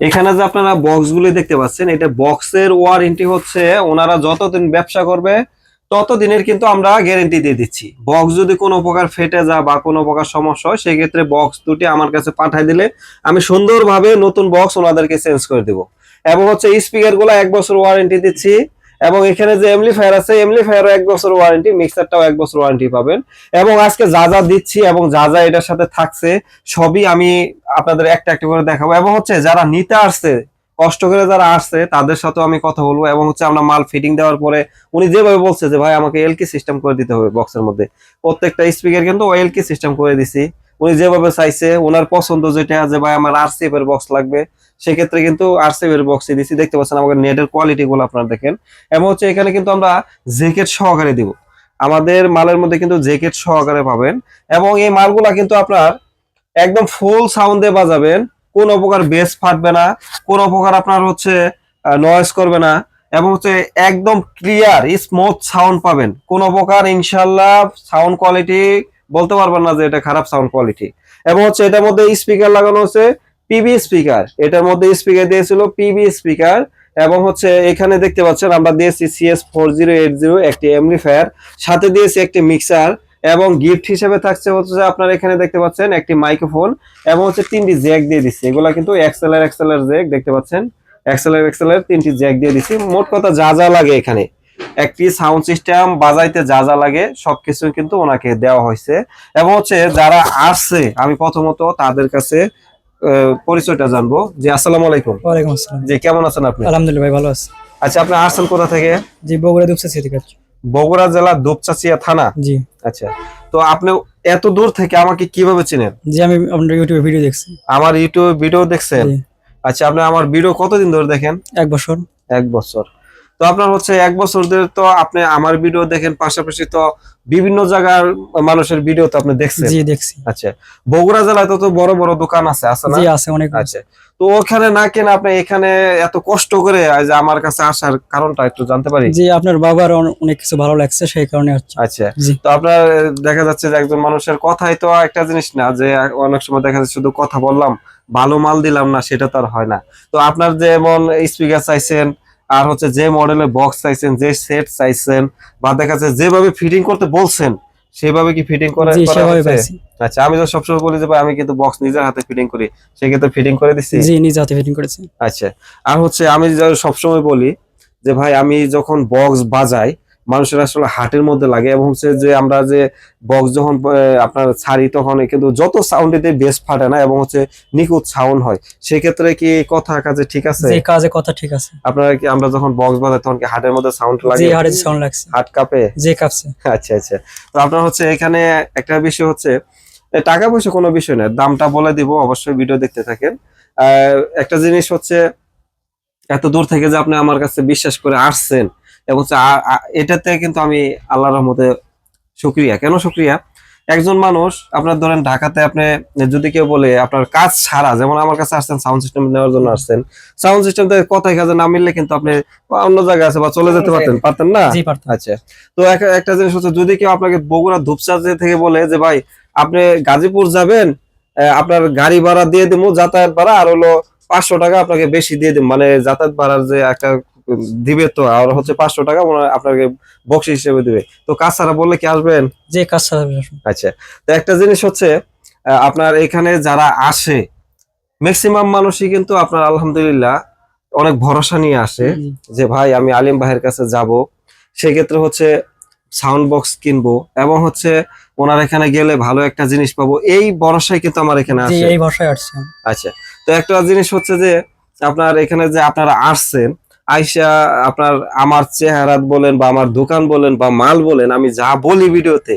এখানে যে আপনারা বক্স গুলি দেখতে পাচ্ছেন, এটা বক্সের ওয়ারেন্টি হচ্ছে, ওনারা যতদিন ব্যবসা করবে, ততদিনের কিন্তু আমরা গ্যারেন্টি দিয়ে দিচ্ছি। বক্স যদি কোনো প্রকার ফেটে যা বা কোনো প্রকার সমস্যা হয়, সেক্ষেত্রে বক্স দুটি আমার কাছে পাঠাই দিলে আমি সুন্দরভাবে নতুন বক্স ওনাদেরকে চেঞ্জ করে দিব। এবং হচ্ছে স্পিকারগুলো এক বছর ওয়ারেন্টি দিচ্ছি। এবং এখানে যে এমলিফায়ার আছে এমলিফায়ারও এক বছর ওয়ারেন্টি মিক্সারটাও এক বছর ওয়ারেন্টি পাবেন। এবং আজকে যা যা দিচ্ছি এবং যা যা এটার সাথে থাকছে, সবই আমি আপনাদের একটা একটা করে দেখাবো। এবং হচ্ছে, যারা নিতে আসছে, কষ্ট করে যারা আসছে, তাদের সাথেও আমি কথা বলব। এবং হচ্ছে, আমরা মাল ফিটিং দেওয়ার পরে, উনি যেভাবে বলছে যে, ভাই, আমাকে এলকি সিস্টেম করে দিতে হবে বক্সের মধ্যে। প্রত্যেকটা স্পিকার কিন্তু ও এলকি সিস্টেম করে দিছি। উনি যেভাবে চাইছে ওনার পছন্দ যেটা যে ভাই, আমার আরসিএফ এর বক্স লাগবে। সেক্ষেত্রে কিন্তু আরসিএফ এর বক্সই দিছি। দেখতে পাচ্ছেন আমাদের নেটের কোয়ালিটি গুলো আপনারা দেখেন। এবং হচ্ছে এখানে কিন্তু আমরা জ্যাকেট সহকারে দিব। আমাদের মালের মধ্যে কিন্তু জ্যাকেট সহকারে পাবেন। এবং এই মালগুলা কিন্তু আপনার একদম ফুল সাউন্ডে বাজাবেন। কোন প্রকার বেস ফাটবে না। কোন প্রকার আপনার হচ্ছে নয়েজ করবে না। এবং হচ্ছে একদম ক্লিয়ার স্মুথ সাউন্ড পাবেন। কোন প্রকার ইনশাল্লাহ সাউন্ড কোয়ালিটি বলতে পারবেন না যে এটা খারাপ সাউন্ড কোয়ালিটি এবং হচ্ছে এটার মধ্যে স্পিকার লাগানো হচ্ছে পিবি স্পিকার এটার মধ্যে স্পিকার দিয়েছিল পিবি স্পিকার এবং হচ্ছে এখানে দেখতে পাচ্ছেন আমরা দিয়েছি CS four zero eight zero একটি এমনিফায়ার সাথে দিয়েছি একটি মিক্সার এবং গিফট হিসেবে থাকছে হচ্ছে আপনার এখানে দেখতে পাচ্ছেন একটি মাইক্রোফোন এবং হচ্ছে তিনটি জ্যাক দিয়ে দিচ্ছি। এগুলা কিন্তু এক্সেলার এক্সেলার জ্যাক দেখতে পাচ্ছেন? এক্সেলার এক্সেলার তিনটি জ্যাক দিয়ে দিচ্ছি। মোট কথা যা যা লাগে এখানে। একটি সাউন্ড সিস্টেম বাজাইতে যা যা লাগে, সবকিছু কিন্তু ওনাকে দেওয়া হয়েছে। এবং হচ্ছে যারা আসছে, আমি প্রথমত তাদের কাছে পরিচয়টা জানব। যে আসসালামু আলাইকুম। ওয়ালাইকুম আসসালাম। কেমন আছেন আপনি? আলহামদুলিল্লাহ ভাই ভালো আছি। আচ্ছা আপনি আসছেন কোথা থেকে? জি বগুড়া দুপচাচিয়া কাজ। বগুড়া জেলা দুপচাচিয়া থানা? জি। আচ্ছা তো আপনি এত দূর থেকে আমাকে কীভাবে চিনেন? জি আমি আপনার ইউটিউবে ভিডিও দেখছি। আমার ইউটিউবে ভিডিও দেখছেন? আচ্ছা আপনি আমার ভিডিও কতদিন ধরে দেখেন? এক বছর। এক বছর। তো আপনার হচ্ছে এক বছর ধরে তো আপনি আমার ভিডিও দেখেন পাশাপাশি তো বিভিন্ন জায়গার মানুষের ভিডিও তো আপনি দেখছেন। জি দেখছি। আচ্ছা বগুড়া জেলায় তো বড় বড় দোকান আছে আছে না? জি আছে অনেক আচ্ছা তো ওখানে না কেন আপনি এখানে এত কষ্ট করে আজ আমার কাছে আসার কারণটা একটু জানতে পারি? জি আপনার বাবার অনেক কিছু ভালো লাগছে সেই কারণে হচ্ছে। আচ্ছা তো আপনার দেখা যাচ্ছে যে একজন মানুষের কথাই তো একটা জিনিস না যে অনেক সময় দেখা যাচ্ছে শুধু কথা বললাম ভালো মাল দিলাম না সেটা তো আর হয় না। তো আপনার যেমন স্পিকার চাইছেন আর হচ্ছে যে মডেলের বক্স চাইছেন যে সেট চাইছেন বা দেখা যাচ্ছে যেভাবে ফিটিং করতে বলছেন সেভাবে কি ফিটিং করে আচ্ছা আমি তো সবসময় বলি যে ভাই আমি কিন্তু বক্স নিজের হাতে ফিটিং করি সেক্ষেত্রে ফিটিং করে দিচ্ছি জি নিজে হাতে ফিটিং করেছি। আচ্ছা আর হচ্ছে আমি যা সবসময় বলি যে ভাই আমি যখন বক্স বাজাই মানুষের আসলে হার্টের মধ্যে লাগে এবং হচ্ছে যে আমরা যে বক্স যখন আপনার ছাড়ি তখন কিন্তু যত সাউন্ডেতে বেস ফাটে না এবং হচ্ছে নিখুঁত সাউন্ড হয়। সেক্ষেত্রে কি কথা কাজে ঠিক আছে? যে কাজে কথা ঠিক আছে। আপনারা কি আমরা যখন বক্স বাজাই তখন কি হার্টের মধ্যে সাউন্ড জি লাগে? হাড়ে সাউন্ড লাগছে। হার্ট কাঁপে? যে কাঁপছে। আচ্ছা আচ্ছা। তো আপনার হচ্ছে এখানে একটা বিষয় হচ্ছে টাকা পয়সা কোনো বিষয় না দামটা বলে দিব অবশ্যই ভিডিও দেখতে থাকেন। একটা জিনিস হচ্ছে এত দূর থেকে যে আপনি আমার কাছে বিশ্বাস করে আসছেন এবং এটাতে কিন্তু আমি আল্লাহ রহমতে শুক্রিয়া। কেন শুক্রিয়া? একজন মানুষ আপনার ধরেন ঢাকাতে আপনি যদি কেউ বলে আপনার কাজ ছাড়া যেমন আমার কাছে আসছেন সাউন্ড সিস্টেম নেওয়ার জন্য আসছেন সাউন্ড সিস্টেম কথায় কাজে না মিললে কিন্তু আপনি অন্য জায়গায় আছে বা চলে যেতে পারতেন পারতেন না? আচ্ছা। তো এক- একটা জিনিস হচ্ছে যদি কেউ আপনাকে বগুড়া ধূপচাঁদে থেকে বলে যে ভাই আপনি গাজীপুর যাবেন আহ, আপনার গাড়ি ভাড়া দিয়ে দেবো যাতায়াত ভাড়া আর হলো পাঁচশো টাকা আপনাকে বেশি দিয়ে দেবো মানে যাতায়াত ভাড়ার যে একটা দিবে তো আর হচ্ছে পাঁচশো টাকা মনে হয় আপনাকে বক্সি হিসেবে দিবে। তো কাজ ছাড়া বললে কি আসবেন? যে কাজ ছাড়া আচ্ছা তো একটা জিনিস হচ্ছে আপনার এখানে যারা আসে ম্যাক্সিমাম মানুষই কিন্তু আপনার আলহামদুলিল্লাহ অনেক ভরসা নিয়ে আসে যে ভাই আমি আলিম ভাইয়ের কাছে যাব সেক্ষেত্রে হচ্ছে সাউন্ড বক্স কিনবো এবং হচ্ছে ওনার এখানে গেলে ভালো একটা জিনিস পাবো এই ভরসায় কিন্তু আমার এখানে আসে। এই ভাষায় আসছে। আচ্ছা তো একটা জিনিস হচ্ছে যে আপনার এখানে যে আপনারা আসছেন আইসা আপনার আমার চেহারা বলেন বা আমার দোকান বলেন বা মাল বলেন আমি যা বলি ভিডিওতে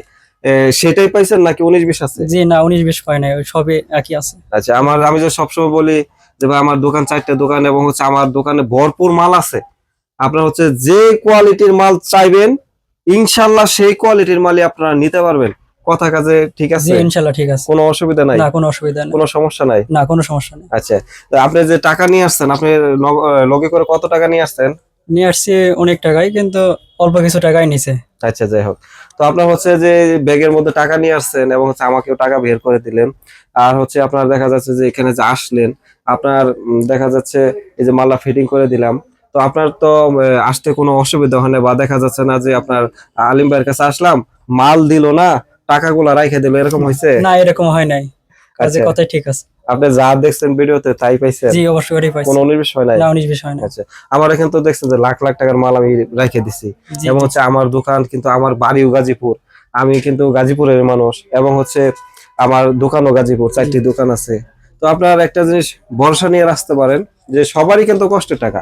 সেটাই পাইছেন নাকি উনিশ বিশ আছে? জি না উনিশ বিশ পায় নাই সবই একই আছে। আচ্ছা আমার আমি যে সবসময় বলি যে ভাই আমার দোকান চারটে দোকান এবং হচ্ছে আমার দোকানে ভরপুর মাল আছে। আপনার হচ্ছে যে কোয়ালিটির মাল চাইবেন ইনশাল্লাহ সেই কোয়ালিটির মালই আপনারা নিতে পারবেন। কথা কাজে ঠিক আছে? ইনশাল্লাহ ঠিক আছে। কোনো অসুবিধা নাই? না কোনো অসুবিধা নাই। কোনো সমস্যা নাই? না কোনো সমস্যা নাই। আচ্ছা তো আপনি যে টাকা নিয়ে আসছেন আপনি লগে করে কত টাকা নিয়ে আসছেন? নিয়ে আসছি অনেক টাকাই কিন্তু অল্প কিছু টাকাই নিছে। আচ্ছা যাই হোক। তো আপনার হচ্ছে যে ব্যাগের মধ্যে টাকা নিয়ে আসছেন এবং হচ্ছে আমাকেও টাকা বের করে দিলেন। আর হচ্ছে আপনার দেখা যাচ্ছে যে এখানে যে আসলেন আপনার দেখা যাচ্ছে এই যে মালটা ফিটিং করে দিলাম। তো আপনার তো আসতে কোনো অসুবিধা হয় না বা দেখা যাচ্ছে না যে আপনার আলিম ভাইয়ের কাছে আসলাম মাল দিল না টাকাগুলো রাইখে দিল এরকম হয়েছে না এরকম হয় নাই। কাজে আচ্ছা। কথাই ঠিক আছে। আপনি যা দেখছেন ভিডিওতে তাই পাইছেন? জি অবশ্যই ওটাই পাইছি। কোনো উনিশ হয় নাই? না উনিশ বিষয় না আচ্ছা। আমার এখানে তো দেখছেন যে লাখ লাখ টাকার মাল আমি রেখে দিছি। এবং হচ্ছে আমার দোকান কিন্তু আমার বাড়িও গাজীপুর। আমি কিন্তু গাজীপুরের মানুষ। এবং হচ্ছে আমার দোকানও গাজীপুর চারটি দোকান আছে। তো আপনার একটা জিনিস ভরসা নিয়ে আসতে পারেন যে সবারই কিন্তু কষ্টের টাকা।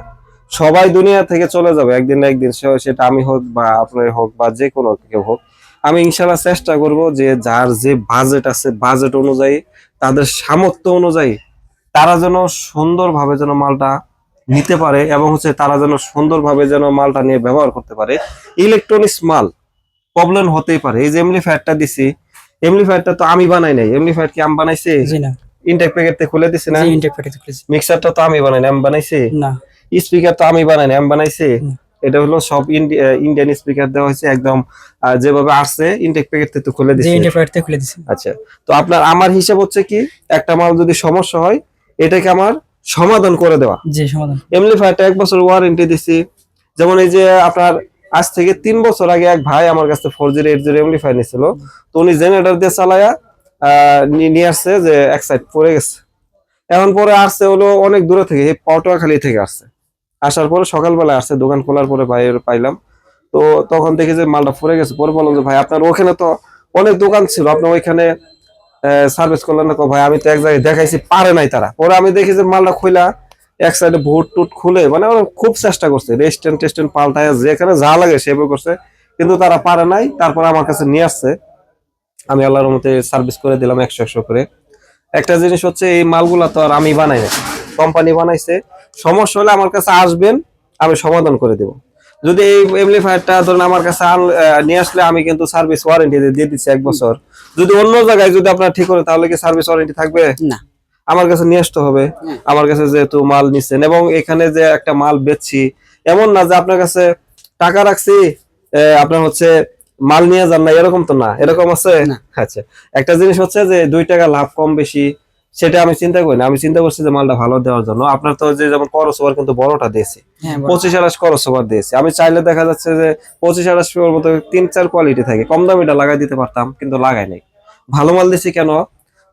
সবাই দুনিয়া থেকে চলে যাবে একদিন না একদিন সেটা আমি হোক বা আপনার হোক বা যে কোনো কেউ হোক। আমি ইনশাল্লাহ চেষ্টা করব যে যার যে বাজেট আছে বাজেট অনুযায়ী তাদের সামর্থ্য অনুযায়ী তারা যেন সুন্দরভাবে যেন মালটা নিতে পারে এবং হচ্ছে তারা যেন সুন্দরভাবে যেন মালটা নিয়ে ব্যবহার করতে পারে। ইলেকট্রনিক্স মাল প্রবলেম হতেই পারে। এই যে এমলিফায়ারটা দিছি এমলিফায়ারটা তো আমি বানাই নাই। এমলিফায়ার কি আমি বানাইছি? ইনটেক প্যাকেটে খুলে দিছি না? ইনটেক প্যাকেজ খুলেছি মিক্সারটা তো আমি বানাই নাই আমি বানাইছি? না। স্পিকার তো আমি বানাই নাই আমি বানাইছি। এটা হলো সব ইন্ডিয়ান স্পিকার দেওয়া হয়েছে একদম যেভাবে আসছে ইনটেক প্যাকেট থেকে খুলে দিছি ইনটেক প্যাকেজ খুলে দিছি আচ্ছা তো আপনার আমার হিসাব হচ্ছে কি একটা মাল যদি সমস্যা হয় এটাকে আমার সমাধান করে দেওয়া। জি সমাধান। এমলিফায়ারটা এক বছর ওয়ারেন্টি দিছি। যেমন এই যে আপনার আজ থেকে তিন বছর আগে এক ভাই আমার কাছে four zero eight zero amplifier নিছিল। তো উনি জেনারেটর দিয়ে চালায়া নিয়ে আসছে যে এক সাইড পড়ে গেছে। এখন পরে আসছে হলো অনেক দূরে থেকে এই পটুয়াখালী থেকে আসছে। আসার পরে সকালবেলা আসছে, দোকান খোলার পরে ভাই পাইলাম। তো তখন দেখি যে মালটা পড়ে গেছে, পরে বললাম যে ভাই আপনার ওখানে তো অনেক দোকান ছিল আপনার ওইখানে সার্ভিস করলেন না কো ভাই, আমি তো এক জায়গায় দেখাইছি, পারে নাই তারা। পরে আমি দেখি যে মালটা খুইলা এক সাইডে ভুট টুট খুলে মানে খুব চেষ্টা করছে রেস্টেন্ট টেস্টেন্ট পাল্টায় যেখানে যা লাগে সেভাবে করছে, কিন্তু তারা পারে নাই, তারপর আমার কাছে নিয়ে আসছে। আমি আল্লাহর মতে সার্ভিস করে দিলাম একশো একশো করে। একটা জিনিস হচ্ছে, এই মালগুলা তো আর আমি বানাই না কোম্পানি বানাইছে সমস্যা হলে আমার কাছে আসবেন আমি সমাধান করে দেব। যদি এই এমপ্লিফায়ারটা ধরুন আমার কাছে নিয়ে আসলে আমি কিন্তু সার্ভিস ওয়ারেন্টি দিয়ে দিচ্ছি এক বছর। যদি অন্য জায়গায় যদি আপনার ঠিক করে তাহলে কি সার্ভিস ওয়ারেন্টি থাকবে? না। আমার কাছে নিয়ে আসতে হবে। আমার কাছে যেহেতু মাল নিচ্ছেন এবং এখানে যে একটা মাল বেচছি এমন না যে আপনার কাছে টাকা রাখছি আপনার হচ্ছে মাল নিয়ে যান না এরকম তো না। এরকম আছে। আচ্ছা। একটা জিনিস হচ্ছে যে দুই টাকা লাভ কম বেশি সেটা আমি চিন্তা করি না। আমি চিন্তা করছি যে মালটা ভালো দেওয়ার জন্য। আপনার তো যে যেমন করস ওভার কিন্তু বড়টা দিয়েছি। হ্যাঁ পঁচিশ আড়াইশ করস ওভার দিয়েছি। আমি চাইলে দেখা যাচ্ছে যে পঁচিশ আড়াইশ মতো তিন চার কোয়ালিটি থাকে। কম দামিটা লাগাই দিতে পারতাম কিন্তু লাগাই নাই। ভালো মাল দিছি কেন?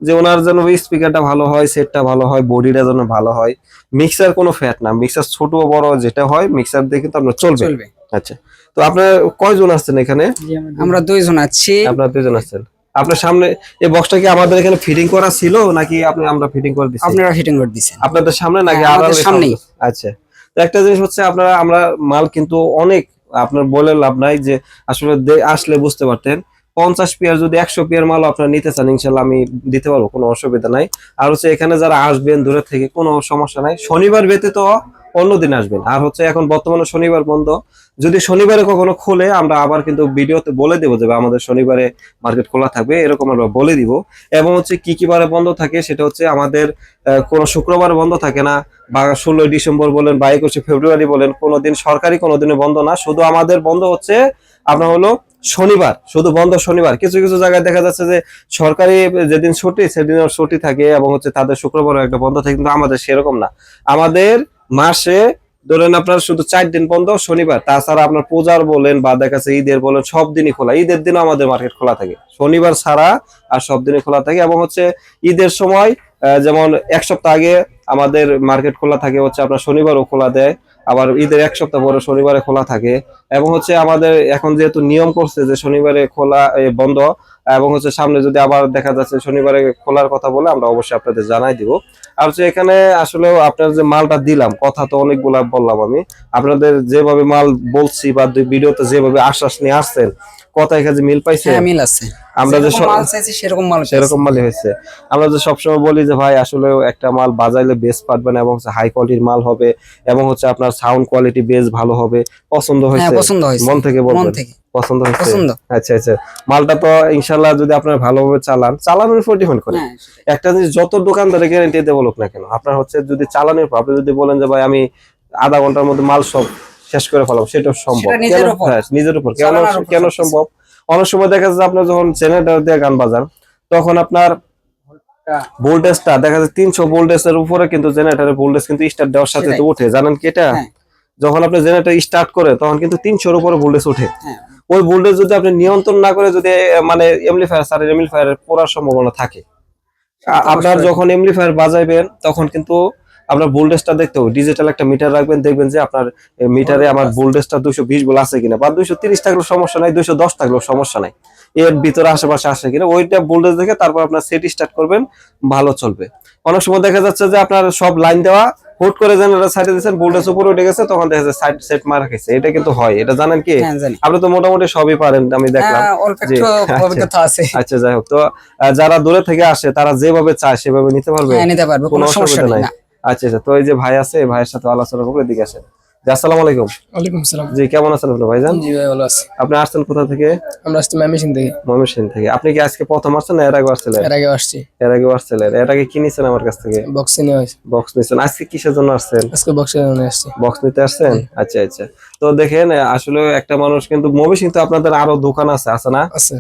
যে ওনার যেন স্পিকারটা ভালো হয় সেটটা ভালো হয় বডিটা যেন ভালো হয়। মিক্সার কোনো ফ্যাট না। মিক্সার ছোট বড় যেটা হয় মিক্সার দিয়ে কিন্তু আপনার চলবে। চলবে। আচ্ছা। তো আপনার কয়জন আসছেন এখানে? আমরা দুইজন আছি। আপনার দুজন আসছেন আপনার সামনে এই বক্সটা কি আমাদের এখানে ফিটিং করা ছিল নাকি আপনি আমরা ফিটিং করে দিচ্ছি আপনারা ফিটিং করে দিচ্ছেন আপনাদের সামনে নাকি হ্যাঁ, আমাদের সামনে? আচ্ছা। তো একটা জিনিস হচ্ছে আপনারা আমরা মাল কিন্তু অনেক আপনার বলে লাভ নাই যে আসলে আসলে বুঝতে পারতেন। পঞ্চাশ পেয়ার যদি একশো পেয়ার মাল আপনারা নিতে চান ইনশাল্লাহ আমি দিতে পারব কোনো অসুবিধা নাই। আর হচ্ছে এখানে যারা আসবেন দূরে থেকে কোনো সমস্যা নাই। শনিবার ব্যতীত অন্যদিন আসবেন। আর হচ্ছে এখন বর্তমানে শনিবার বন্ধ। যদি শনিবারে কখনো খোলে, আমরা আবার কিন্তু ভিডিওতে বলে দেবো যে আমাদের শনিবারে মার্কেট খোলা থাকবে। এরকম আমরা বলে দিব। এবং হচ্ছে কি কি বারে বন্ধ থাকে, সেটা হচ্ছে আমাদের কোনো শুক্রবার বন্ধ থাকে না, বা ষোলোই ডিসেম্বর বলেন, বা একুশে ফেব্রুয়ারি বলেন, কোনোদিন সরকারি কোনোদিনে বন্ধ না। শুধু আমাদের বন্ধ হচ্ছে, আপনার হলো শনিবার। শুধু বন্ধ শনিবার। কিছু কিছু জায়গায় দেখা যাচ্ছে যে, সরকারি যেদিন ছুটি, সেদিন ছুটি থাকে, এবং হচ্ছে তাদের শুক্রবারও একটা বন্ধ থাকে, কিন্তু আমাদের সেরকম না। আমাদের মাসে, ধরেন আপনার শুধু চার দিন বন্ধ, শনিবার। তাছাড়া আপনার পূজার বলেন বা দেখা যাচ্ছে ঈদের বলেন, সব দিনই খোলা। ঈদের দিনও আমাদের মার্কেট খোলা থাকে। শনিবার ছাড়া আর সব দিনই খোলা থাকে এবং হচ্ছে ঈদের সময় যেমন এক সপ্তাহ আগে আমাদের মার্কেট খোলা থাকে, হচ্ছে আপনার শনিবারও খোলা দেয়। আবার ঈদের এক সপ্তাহ পরে শনিবারে খোলা থাকে। এবং হচ্ছে আমাদের এখন যেহেতু নিয়ম করছে যে শনিবারে খোলা বন্ধ, এবং হচ্ছে সামনে যদি আবার দেখা যাচ্ছে শনিবারে খোলার কথা বলে আমরা অবশ্যই আপনাদের জানাই দিব। আর হচ্ছে এখানে আসলে আপনার যে মালটা দিলাম, কথা তো অনেকগুলা বললাম আমি। আপনাদের যেভাবে মাল বলছি বা ভিডিওতে যেভাবে আশ্বাস নিয়ে আসছেন কথায় কাজে মিল পাইছে? হ্যাঁ মিল আছে। আমরা যে যেরকম মাল চাইছি সেরকম মাল সেরকম মালই হয়েছে। আমরা যে সবসময় বলি যে ভাই আসলে একটা মাল বাজাইলে বেস পাঠবে না এবং হাই কোয়ালিটির মাল হবে এবং হচ্ছে আপনার সাউন্ড কোয়ালিটি বেশ ভালো হবে। পছন্দ হ্যাঁ হয়েছে। পছন্দ হয়েছে। মন থেকে মন বলবেন থেকে। পছন্দ হয়েছে? পছন্দ। আচ্ছা আচ্ছা। মালটা তো ইনশাল্লাহ যদি আপনার ভালোভাবে চালান চালানোর উপর ডিপেন্ড করে। হ্যাঁ একটা জিনিস যত দোকানদারে গ্যারেন্টি দিয়ে বলুক না কেন আপনার হচ্ছে যদি চালানোর আপনি যদি বলেন যে ভাই আমি আধা ঘণ্টার মধ্যে মাল সব শেষ করে ফেলাম সেটা সম্ভব। নিজের উপর। হ্যাঁ, নিজের উপর। কেন কেন সম্ভব? অনেক সময় দেখা যাচ্ছে আপনার যখন জেনারেটর দিয়ে গান বাজান তখন আপনার ভোল্টেজটা দেখা যাচ্ছে তিনশো ভোল্টেজের উপরে কিন্তু জেনারেটরের ভোল্টেজ কিন্তু স্টার্ট দেওয়ার সাথে ওঠে জানেন কি এটা? হ্যাঁ। যখন আপনি জেনারেটর স্টার্ট করে তখন কিন্তু তিনশোর উপরে ভোল্টেজ ওঠে। হ্যাঁ। ওই ভোল্টেজ যদি আপনি নিয়ন্ত্রণ না করে যদি মানে এমলিফায়ার সারের এমলিফায়ারের পড়ার সম্ভাবনা থাকে। আপনার যখন এমলিফায়ার বাজাইবেন তখন কিন্তু আপনার ভোল্টেজটা দেখতে হবে। ডিজিটাল একটা মিটার রাখবেন দেখবেন যে আপনার মিটারে আমার ভোল্টেজটা দুশো বিশ বলে আছে কিনা বা দুশো তিরিশ থাকলেও সমস্যা নাই দুশো দশ থাকলেও সমস্যা নাই। এর ভিতরে আশেপাশে আসে কিনা ওইটা ভোল্টেজ দেখে তারপর আপনার সেট স্টার্ট করবেন ভালো চলবে। অনেক সময় দেখা যাচ্ছে যে আপনার সব লাইন দেওয়া হুট করে জেনারেটর সাইডে দিয়েছেন ভোল্টেজ উপরে উঠে গেছে তখন দেখা যাচ্ছে সাইড সেট মারা খাইছে এটা কিন্তু হয় এটা জানেন কি? হ্যাঁ আপনি তো মোটামুটি সবই পারেন আমি দেখলাম। হ্যাঁ, আচ্ছা। আচ্ছা যাই হোক। তো যারা দূরে থেকে আসে তারা যেভাবে চায় সেভাবে নিতে পারবে? হ্যাঁ কোনো অসুবিধা নাই আচ্ছা আচ্ছা। তো এই যে ভাই আছে ভাইয়ের সাথে আলোচনা করব এদিকে আসেন। আসসালামু আলাইকুম। ওয়ালাইকুম সালাম জি কেমন আছেন আপনি ভাইজান? জি ভাই ভালো আছি। আপনি আসছেন কোথা থেকে? আমরা আসছি ম্যামেশিন থেকে। আপনি কি আজকে প্রথম আসছেন না এর আগে আসছিলেন? এর আগে আসছি। এর আগে আসছিলেন। এর আগে কি নিছেন আমার কাছ থেকে? বক্সে নিয়ে হয়েছে বক্স নিছেন। আজকে কিসের জন্য আসছেন? আজকে বক্সে নিয়ে আসছি। বক্স নিতে আসছেন? আচ্ছা আচ্ছা। তো দেখেন আসলে একটা মানুষ কিন্তু মুভি কিন্তু আপনাদের আরও দোকান আছে আছে না? আছে।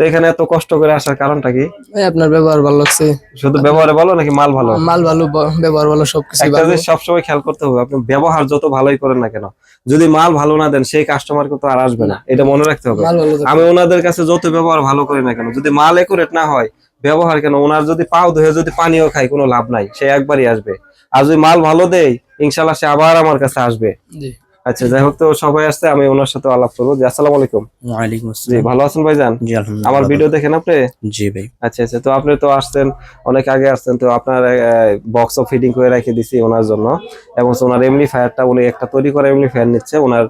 তো এখানে এত কষ্ট করে আসার কারণটা কি? এই আপনার ব্যবহার ভালো লাগছে। শুধু ব্যবহারে ভালো নাকি মাল ভালো? মাল ভালো ব্যবহার ভালো সবকিছু একটা জিনিস সবসময় খেয়াল করতে হবে আপনি ব্যবহার যত ভালোই করেন না কেন যদি মাল ভালো না দেন সেই কাস্টমার কিন্তু আর আসবে না। এটা মনে রাখতে হবে। আমি ওনাদের কাছে যত ব্যবহার ভালো করি না কেন যদি মাল একুরেট না হয় ব্যবহার কেন? ওনার যদি পাও ধুয়ে যদি পানিও খাই কোনো লাভ নাই সে একবারই আসবে। আর যদি মাল ভালো দেয় ইনশাল্লাহ সে আবার আমার কাছে আসবে। জি। আচ্ছা যাই হোক তো সবাই আসতে আমি ওনার সাথে আলাপ করব। জি আসসালামু আলাইকুম। ওয়ালাইকুম জি ভালো আছেন ভাইজান? জি আলহামদুলিল্লাহ আমার ভিডিও দেখেন আপনি? জি ভাই। আচ্ছা আচ্ছা তো আপনি তো আসতেন অনেক আগে আসতেন তো আপনার বক্স অফ ফিটিং করে রেখে দিছি ওনার জন্য। এবং ওনার এমনি ফায়ারটা উনি একটা তৈরি করে এমনি ফায়ার নিচ্ছে ওনার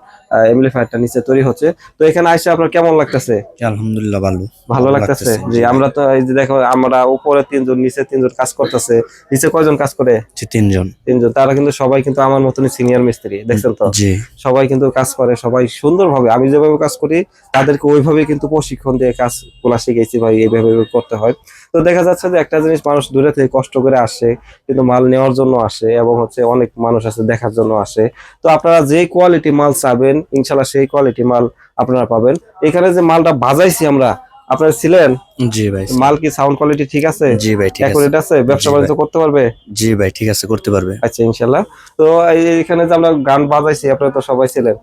নিচে তৈরি হচ্ছে। তো এখানে আইসে আপনার কেমন লাগতেছে? আলহামদুলিল্লাহ ভালো। ভালো লাগতেছে? জি আমরা তো এই যে দেখো আমরা উপরে তিনজন নিচে তিনজন কাজ করতেছে। নিচে কয়জন কাজ করে? তিনজন। তিনজন। তারা কিন্তু সবাই কিন্তু আমার মতনই সিনিয়র মিস্ত্রি দেখছেন তো? জি। সবাই কিন্তু কাজ করে সবাই সুন্দরভাবে আমি যেভাবে কাজ করি তাদেরকে ওইভাবে কিন্তু প্রশিক্ষণ দিয়ে কাজগুলা শিখেছি ভাই এইভাবে করতে হয়। তো দেখা যাচ্ছে যে একটা জিনিস মানুষ দূরে থেকে কষ্ট করে আসে, কিন্তু মাল নেওয়ার জন্য আসে এবং হচ্ছে অনেক মানুষ আছে দেখার জন্য আসে। তো আপনারা যে কোয়ালিটি মাল চাবেন, ইনশাল্লাহ সেই কোয়ালিটি মাল আপনারা পাবেন। এখানে যে মালটা বাজাইছি আমরা আপনারা ছিলেন? জি ভাই। মাল কি সাউন্ড কোয়ালিটি ঠিক আছে? জি ভাই ঠিক আছে। আছে ব্যবসা বাণিজ্য করতে পারবে? জি ভাই ঠিক আছে করতে পারবে। আচ্ছা ইনশাল্লাহ। তো এই- এখানে যে আমরা গান বাজাইছি আপনারা তো সবাই ছিলেন।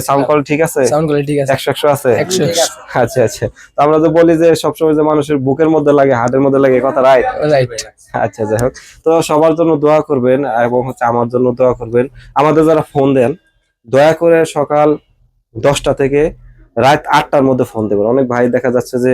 সাউন্ড কোয়ালিটি ঠিক আছে? সাউন্ড কোয়ালিটি ঠিক আছে। একশো একশো আছে? একশো আচ্ছা আচ্ছা। তো আমরা তো বলি যে সবসময় যে মানুষের বুকের মধ্যে লাগে হার্টের মধ্যে লাগে কথা রাইট রাইট আচ্ছা যাই হোক। তো সবার জন্য দোয়া করবেন এবং হচ্ছে আমার জন্য দোয়া করবেন। আমাদের যারা ফোন দেন দয়া করে সকাল দশটা থেকে রাত আটটার মধ্যে ফোন দেবেন। অনেক ভাই দেখা যাচ্ছে যে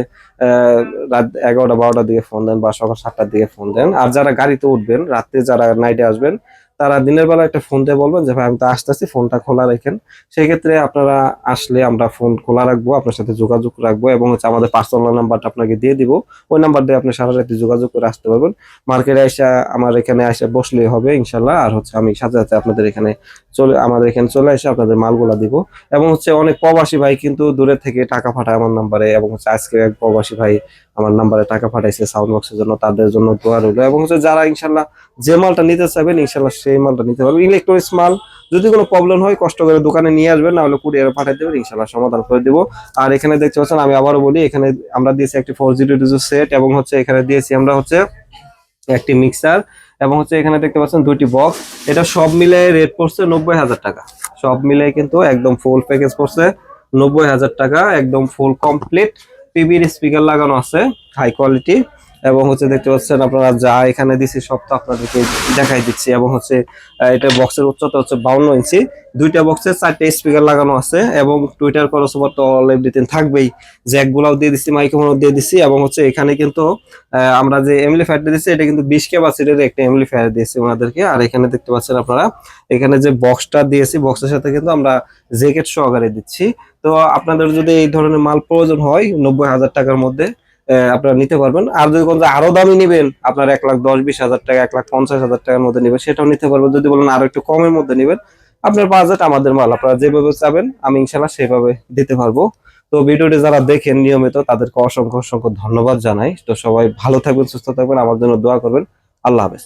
রাত এগারোটা, বারোটার দিকে ফোন দেন বা সকাল সাতটার দিকে ফোন দেন। আর যারা গাড়িতে উঠবেন, রাত্রে যারা নাইটে আসবেন তারা দিনের বেলা একটা ফোন দিয়ে বলবেন যে, ভাই, আমি তো আসতেছি ফোনটা খোলা রাখেন। সেই ক্ষেত্রে আপনারা আসলে আমরা ফোন খোলা রাখব, আপনার সাথে যোগাযোগ রাখব এবং হচ্ছে আমাদের পার্সোনাল নাম্বারটা আপনাকে দিয়ে দিব। ওই নাম্বার দিয়ে আপনি সারা রাতে যোগাযোগ করে আসতে পারবেন। মার্কেটে এসে আমার এখানে এসে বসলেই হবে ইনশাল্লাহ। আর হচ্ছে আমি সাথে সাথে আপনাদের এখানে চলে, আমাদের এখানে চলে এসে আপনাদের মালগুলা দিব। এবং হচ্ছে অনেক প্রবাসী ভাই কিন্তু দূরে থেকে টাকা পাঠায় আমার নাম্বারে এবং হচ্ছে আজকে এক প্রবাসী ভাই আমার নাম্বারে টাকা পাঠাইছে সাউন্ড বক্সের জন্য, তাদের জন্য দোয়া রইল। এবং হচ্ছে যারা ইনশাল্লাহ যে মালটা নিতে চাইবেন, ইনশাল্লাহ সেই মালটা নিতে পারবেন ইলেকট্রনিক্স মাল, যদি কোনো প্রবলেম হয়, কষ্ট করে দোকানে নিয়ে আসবেন, না হলে কুরিয়ারে পাঠিয়ে দেবেন ইনশাল্লাহ সমাধান করে দিব। আর এখানে দেখতে পাচ্ছেন, আমি আবারও বলি, এখানে আমরা দিয়েছি একটি ফোর জিরো সেট এবং হচ্ছে এখানে দিয়েছি আমরা হচ্ছে একটি মিক্সার এবং হচ্ছে এখানে দেখতে পাচ্ছেন দুটি বক্স এটা সব মিলে রেট পড়ছে নব্বই হাজার টাকা। সব মিলে কিন্তু একদম ফুল প্যাকেজ পড়ছে নব্বই হাজার টাকা, একদম ফুল কমপ্লিট টিভির স্পিকার লাগানো আছে হাই কোয়ালিটি এবং হচ্ছে দেখতে পাচ্ছেন আপনারা যা এখানে দিছি সব তো আপনাদেরকে দেখাই দিচ্ছি। এবং হচ্ছে এটা বক্সের উচ্চতা হচ্ছে বাউন্ন ইঞ্চি। দুইটা বক্সে চারটে স্পিকার লাগানো আছে এবং টুইটার ক্রসওভার তো অল এভরিথিং থাকবেই। জ্যাক গুলাও দিয়ে দিচ্ছি মাইক্রোফোনও দিয়ে দিচ্ছি এবং হচ্ছে এখানে কিন্তু আমরা যে এমলিফায়ারটা দিচ্ছি এটা কিন্তু বিশ ক্যাপাসিটির একটা এমলি এমলিফায়ার দিয়েছি ওনাদেরকে। আর এখানে দেখতে পাচ্ছেন আপনারা, এখানে যে বক্সটা দিয়েছি বক্সের সাথে কিন্তু আমরা জ্যাকেট সহকারে দিচ্ছি। তো আপনাদের যদি এই ধরনের মাল প্রয়োজন হয়, নব্বই হাজার টাকার মধ্যে আপনারা নিতে পারবেন। আর যদি কোনো আরও দামি নেবেন, আপনার এক লাখ দশ, বিশ হাজার টাকা, এক লাখ পঞ্চাশ হাজার টাকার মধ্যে নেবেন, সেটাও নিতে পারবেন। যদি বলেন আরও একটু কমের মধ্যে নেবেন, আপনার বাজেট আমাদের মাল, আপনারা যেভাবে চাবেন, আমি ইনশাল্লাহ সেভাবে দিতে পারব। তো ভিডিওটি যারা দেখেন নিয়মিত, তাদেরকে অসংখ্য অসংখ্য ধন্যবাদ জানাই। তো সবাই ভালো থাকবেন, সুস্থ থাকবেন, আমার জন্য দোয়া করবেন। আল্লাহ হাফেজ।